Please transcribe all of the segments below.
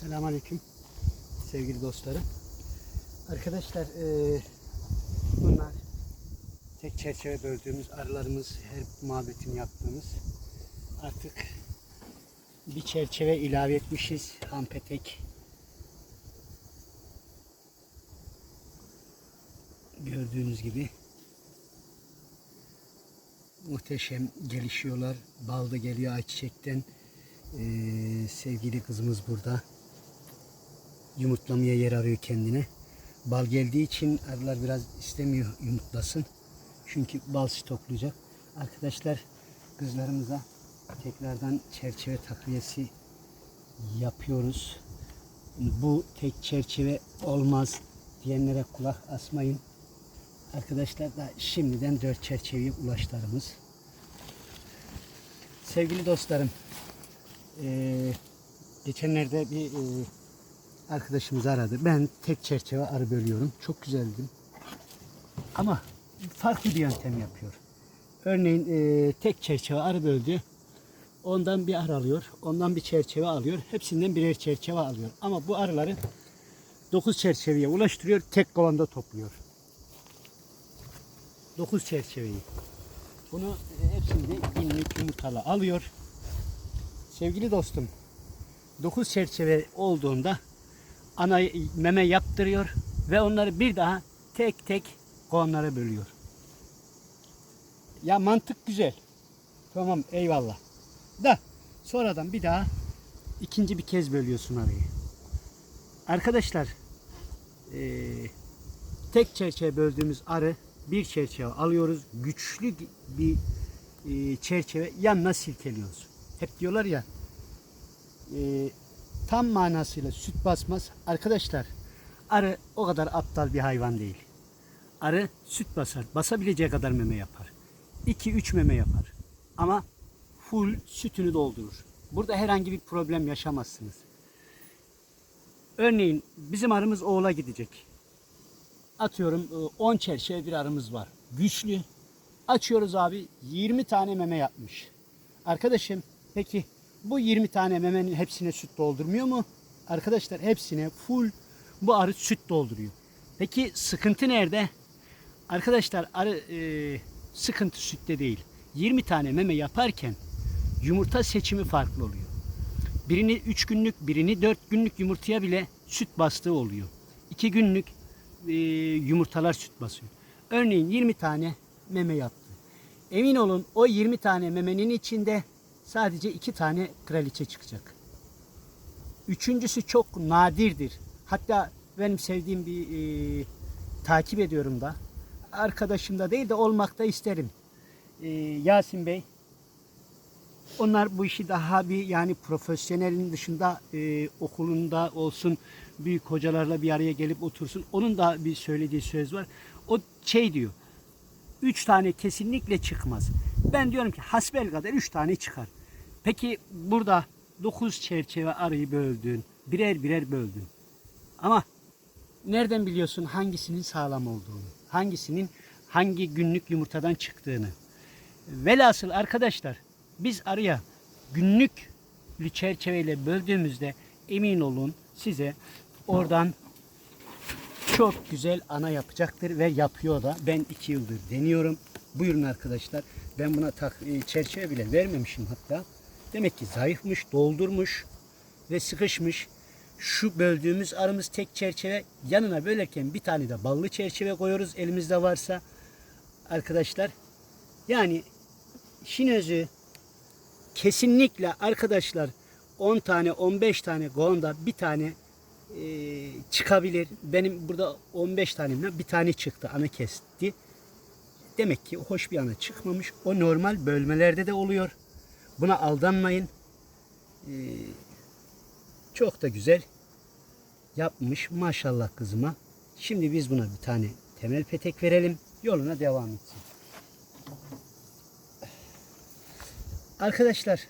Selamünaleyküm sevgili dostlarım. Arkadaşlar eee, bunlar tek çerçeve böldüğümüz arılarımız, her muhabbetini yaptığımız artık bir çerçeve ilave etmişiz. Hampetek gördüğünüz gibi muhteşem gelişiyorlar. Bal da geliyor ayçiçekten. Ee, sevgili kızımız burada. Yumurtlamaya yer arıyor kendine. Bal geldiği için arılar biraz istemiyor yumurtlasın. Çünkü bal stoklayacak. Arkadaşlar kızlarımıza tekrardan çerçeve takviyesi yapıyoruz. Bu tek çerçeve olmaz diyenlere kulak asmayın. Arkadaşlar da şimdiden dört çerçeveye ulaşlarımız. Sevgili dostlarım, geçenlerde bir arkadaşımız aradı. Ben tek çerçeve arı bölüyorum. Çok güzeldim. Ama farklı bir yöntem yapıyor. Örneğin eee, tek çerçeve arı böldü. Ondan bir arı alıyor. Ondan bir çerçeve alıyor. Hepsinden birer çerçeve alıyor. Ama bu arıları 9 çerçeveye ulaştırıyor. Tek kovanda topluyor. 9 çerçeveyi. Bunu e, hepsini de günlük yumurtalı alıyor. Sevgili dostum, 9 çerçeve olduğunda ana meme yaptırıyor ve onları bir daha tek tek kovanlara bölüyor. Ya mantık güzel. Tamam eyvallah. Da sonradan bir daha ikinci bir kez bölüyorsun arayı. Arkadaşlar eee tek çerçeve böldüğümüz arı bir çerçeve alıyoruz. Güçlü bir e, çerçeve yanına silkeliyoruz. Hep diyorlar ya e, tam manasıyla süt basmaz. Arkadaşlar arı o kadar aptal bir hayvan değil. Arı süt basar. Basabileceği kadar meme yapar. 2-3 meme yapar. Ama full sütünü doldurur. Burada herhangi bir problem yaşamazsınız. Örneğin bizim arımız oğula gidecek atıyorum e, 10 çerçeve bir arımız var. Güçlü. Açıyoruz abi 20 tane meme yapmış. Arkadaşım peki bu 20 tane memenin hepsine süt doldurmuyor mu? Arkadaşlar hepsine full bu arı süt dolduruyor. Peki sıkıntı nerede? Arkadaşlar arı e, sıkıntı sütte değil. 20 tane meme yaparken yumurta seçimi farklı oluyor. Birini 3 günlük, birini 4 günlük yumurtaya bile süt bastığı oluyor. 2 günlük e, yumurtalar süt basıyor. Örneğin 20 tane meme yaptı. Emin olun o 20 tane memenin içinde sadece 2 tane kraliçe çıkacak. Üçüncüsü çok nadirdir. Hatta benim sevdiğim bir e, takip ediyorum da arkadaşım da değil de olmakta isterim. E, Yasin Bey onlar bu işi daha bir yani profesyonelin dışında e, okulunda olsun büyük hocalarla bir araya gelip otursun. Onun da bir söylediği söz var. O şey diyor. Üç tane kesinlikle çıkmaz. Ben diyorum ki hasbel kadar üç tane çıkar. Peki burada dokuz çerçeve arıyı böldün. Birer birer böldün. Ama nereden biliyorsun hangisinin sağlam olduğunu? Hangisinin hangi günlük yumurtadan çıktığını? Velhasıl arkadaşlar biz arıya günlük çerçeveyle böldüğümüzde emin olun size oradan çok güzel ana yapacaktır ve yapıyor da. Ben iki yıldır deniyorum. Buyurun arkadaşlar. Ben buna tak, e, çerçeve bile vermemişim hatta. Demek ki zayıfmış, doldurmuş ve sıkışmış. Şu böldüğümüz arımız tek çerçeve. Yanına bölerken bir tane de ballı çerçeve koyuyoruz elimizde varsa. Arkadaşlar yani işin özü kesinlikle arkadaşlar 10 tane 15 tane gonda bir tane e, çıkabilir. Benim burada 15 tanemden bir tane çıktı ana kesti. Demek ki hoş bir ana çıkmamış. O normal bölmelerde de oluyor. Buna aldanmayın. E, çok da güzel yapmış maşallah kızıma. Şimdi biz buna bir tane temel petek verelim. Yoluna devam etsin. Arkadaşlar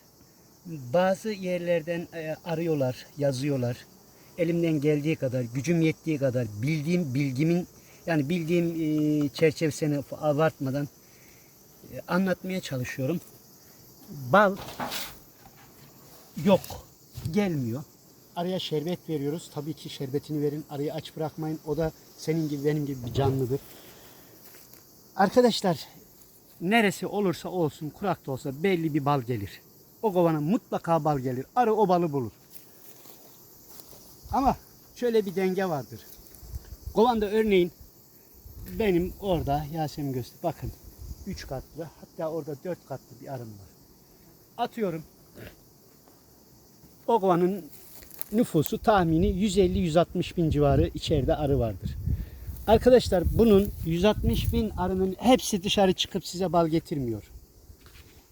bazı yerlerden e, arıyorlar, yazıyorlar. Elimden geldiği kadar, gücüm yettiği kadar bildiğim bilgimin yani bildiğim e, çerçevesini abartmadan e, anlatmaya çalışıyorum. Bal yok, gelmiyor. arıya şerbet veriyoruz. Tabii ki şerbetini verin. Arıyı aç bırakmayın. O da senin gibi benim gibi bir canlıdır. Arkadaşlar neresi olursa olsun kurak da olsa belli bir bal gelir. O kovana mutlaka bal gelir. Arı o balı bulur. Ama şöyle bir denge vardır. Kovanda örneğin benim orada Yasemin göster. Bakın 3 katlı hatta orada 4 katlı bir arım var. Atıyorum. O kovanın nüfusu tahmini 150-160 bin civarı içeride arı vardır. Arkadaşlar bunun 160 bin arının hepsi dışarı çıkıp size bal getirmiyor.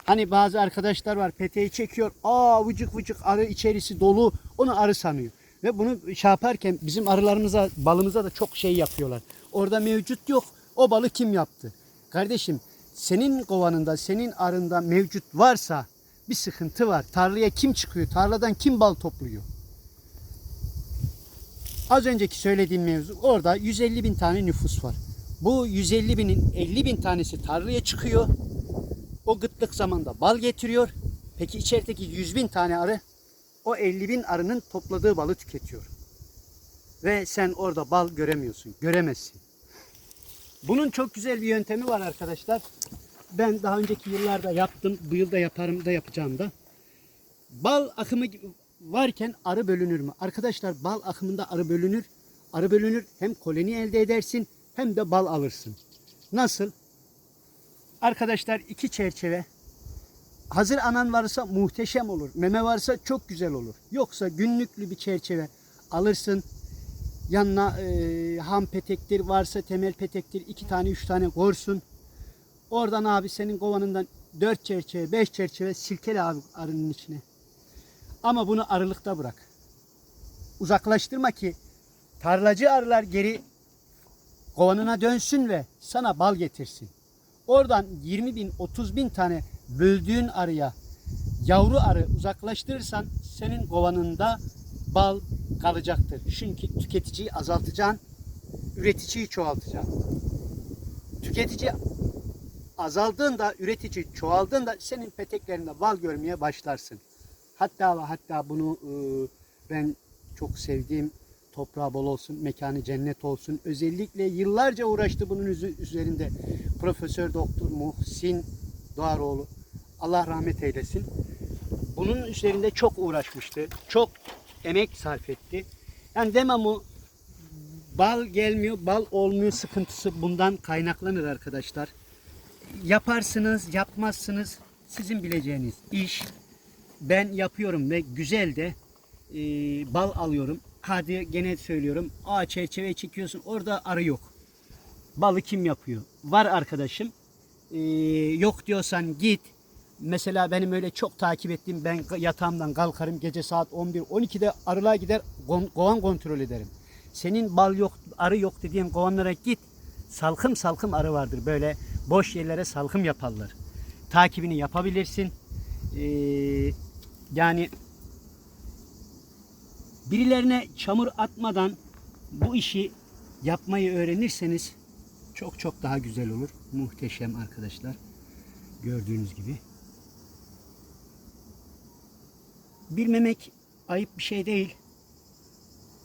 Hani bazı arkadaşlar var peteği çekiyor. Aa vıcık vıcık arı içerisi dolu. Onu arı sanıyor. Ve bunu şey yaparken bizim arılarımıza balımıza da çok şey yapıyorlar. Orada mevcut yok. O balı kim yaptı? Kardeşim senin kovanında senin arında mevcut varsa bir sıkıntı var. Tarlaya kim çıkıyor? Tarladan kim bal topluyor? Az önceki söylediğim mevzu orada 150 bin tane nüfus var. Bu 150 binin 50 bin tanesi tarlaya çıkıyor. O gıtlık zamanda bal getiriyor. Peki içerideki 100 bin tane arı o 50 bin arının topladığı balı tüketiyor. Ve sen orada bal göremiyorsun. Göremezsin. Bunun çok güzel bir yöntemi var arkadaşlar. Ben daha önceki yıllarda yaptım. Bu yıl da yaparım da yapacağım da. Bal akımı varken arı bölünür mü? Arkadaşlar bal akımında arı bölünür. Arı bölünür hem koloni elde edersin hem de bal alırsın. Nasıl? Arkadaşlar iki çerçeve. Hazır anan varsa muhteşem olur. Meme varsa çok güzel olur. Yoksa günlüklü bir çerçeve alırsın. Yanına e, ham petektir varsa temel petektir iki tane üç tane korsun. Oradan abi senin kovanından dört çerçeve beş çerçeve silkele abi arının içine. Ama bunu arılıkta bırak. Uzaklaştırma ki tarlacı arılar geri kovanına dönsün ve sana bal getirsin. Oradan 20 bin 30 bin tane böldüğün arıya yavru arı uzaklaştırırsan senin kovanında bal kalacaktır. Çünkü tüketiciyi azaltacaksın, üreticiyi çoğaltacaksın. Tüketici azaldığında, üretici çoğaldığında senin peteklerinde bal görmeye başlarsın. Hatta ve hatta bunu e, ben çok sevdiğim toprağı bol olsun, mekanı cennet olsun. Özellikle yıllarca uğraştı bunun üzerinde. Profesör Doktor Muhsin Doğaroğlu. Allah rahmet eylesin. Bunun üzerinde çok uğraşmıştı. Çok emek sarf etti. Yani demem o bal gelmiyor, bal olmuyor sıkıntısı bundan kaynaklanır arkadaşlar. Yaparsınız, yapmazsınız sizin bileceğiniz iş. Ben yapıyorum ve güzel de e, bal alıyorum. Hadi gene söylüyorum. Aa çerçeve çekiyorsun orada arı yok. Balı kim yapıyor? Var arkadaşım. E, yok diyorsan git. Mesela benim öyle çok takip ettiğim ben yatağımdan kalkarım gece saat 11-12'de arılığa gider kovan kontrol ederim. Senin bal yok, arı yok dediğim kovanlara git. Salkım salkım arı vardır. Böyle boş yerlere salkım yaparlar. Takibini yapabilirsin. Ee, yani birilerine çamur atmadan bu işi yapmayı öğrenirseniz çok çok daha güzel olur. Muhteşem arkadaşlar. Gördüğünüz gibi. Bilmemek ayıp bir şey değil.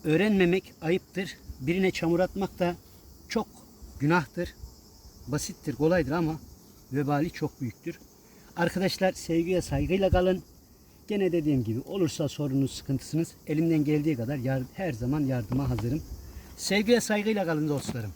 Öğrenmemek ayıptır. Birine çamur atmak da çok günahtır. Basittir, kolaydır ama vebali çok büyüktür. Arkadaşlar sevgiye saygıyla kalın. Gene dediğim gibi olursa sorunuz, sıkıntısınız elimden geldiği kadar yar- her zaman yardıma hazırım. Sevgiye saygıyla kalın dostlarım.